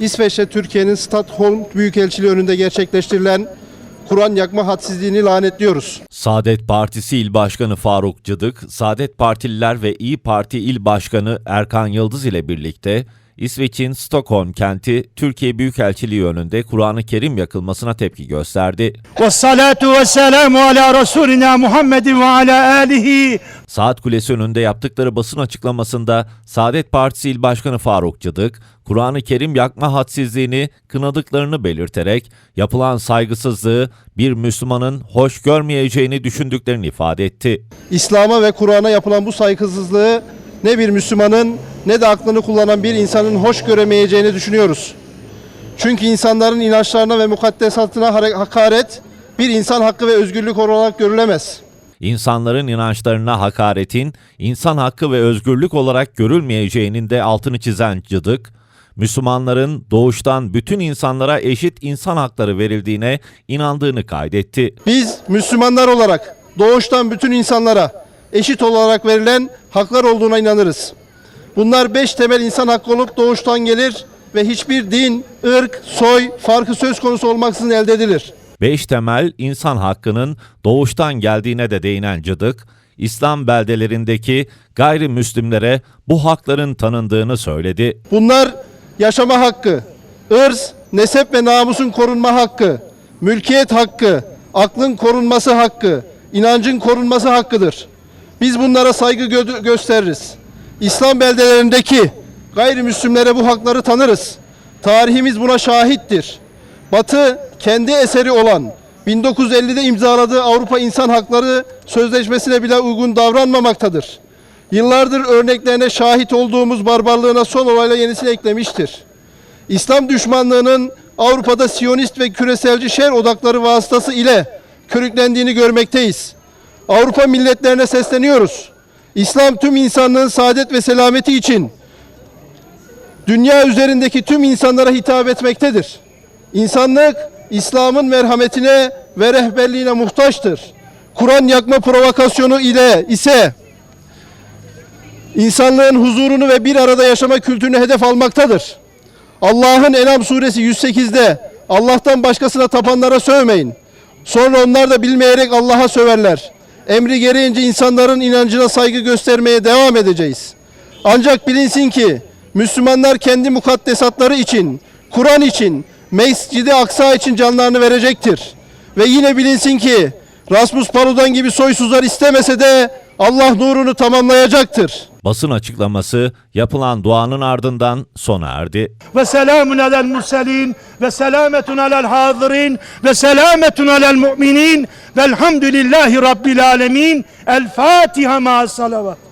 İsveç'te Türkiye'nin Stockholm Büyükelçiliği önünde gerçekleştirilen Kur'an yakma hadsizliğini lanetliyoruz. Saadet Partisi İl Başkanı Faruk Cıdık, Saadet Partililer ve İyi Parti İl Başkanı Erkan Yıldız ile birlikte İsveç'in Stockholm kenti Türkiye Büyükelçiliği önünde Kur'an-ı Kerim yakılmasına tepki gösterdi. Ve salatu ve selamu ala Muhammedin ve ala. Saat Kulesi önünde yaptıkları basın açıklamasında Saadet Partisi İl Başkanı Faruk Cıdık, Kur'an-ı Kerim yakma hadsizliğini kınadıklarını belirterek yapılan saygısızlığı bir Müslümanın hoş görmeyeceğini düşündüklerini ifade etti. İslam'a ve Kur'an'a yapılan bu saygısızlığı ne bir Müslümanın ne de aklını kullanan bir insanın hoş göremeyeceğini düşünüyoruz. Çünkü insanların inançlarına ve mukaddesatına hakaret bir insan hakkı ve özgürlük olarak görülemez. İnsanların inançlarına hakaretin insan hakkı ve özgürlük olarak görülmeyeceğinin de altını çizen Cıdık, Müslümanların doğuştan bütün insanlara eşit insan hakları verildiğine inandığını kaydetti. Biz Müslümanlar olarak doğuştan bütün insanlara eşit olarak verilen haklar olduğuna inanırız. Bunlar beş temel insan hakkı olup doğuştan gelir ve hiçbir din, ırk, soy farkı söz konusu olmaksızın elde edilir. Beş temel insan hakkının doğuştan geldiğine de değinen Cıdık, İslam beldelerindeki gayrimüslimlere bu hakların tanındığını söyledi. Bunlar yaşama hakkı, ırz, nesep ve namusun korunma hakkı, mülkiyet hakkı, aklın korunması hakkı, inancın korunması hakkıdır. Biz bunlara saygı gö- gösteririz. İslam beldelerindeki gayrimüslimlere bu hakları tanırız. Tarihimiz buna şahittir. Batı kendi eseri olan 1950'de imzaladığı Avrupa İnsan Hakları Sözleşmesi'ne bile uygun davranmamaktadır. Yıllardır örneklerine şahit olduğumuz barbarlığına son olayla yenisini eklemiştir. İslam düşmanlığının Avrupa'da Siyonist ve küreselci şer odakları vasıtası ile körüklendiğini görmekteyiz. Avrupa milletlerine sesleniyoruz. İslam tüm insanlığın saadet ve selameti için dünya üzerindeki tüm insanlara hitap etmektedir. İnsanlık İslam'ın merhametine ve rehberliğine muhtaçtır. Kur'an yakma provokasyonu ile ise insanlığın huzurunu ve bir arada yaşama kültürünü hedef almaktadır. Allah'ın Enam suresi 108'de Allah'tan başkasına tapanlara sövmeyin. Sonra onlar da bilmeyerek Allah'a söverler. Emri gereğince insanların inancına saygı göstermeye devam edeceğiz. Ancak bilinsin ki Müslümanlar kendi mukaddesatları için, Kur'an için, Mescid-i Aksa için canlarını verecektir. Ve yine bilinsin ki Rasmus Paludan gibi soysuzlar istemese de Allah nurunu tamamlayacaktır. Basın açıklaması yapılan duanın ardından sona erdi. Ve selamun alel murselin ve selametun alel hazirin ve selametun alel mu'minin velhamdülillahi rabbil alemin. El Fatiha ma salavat.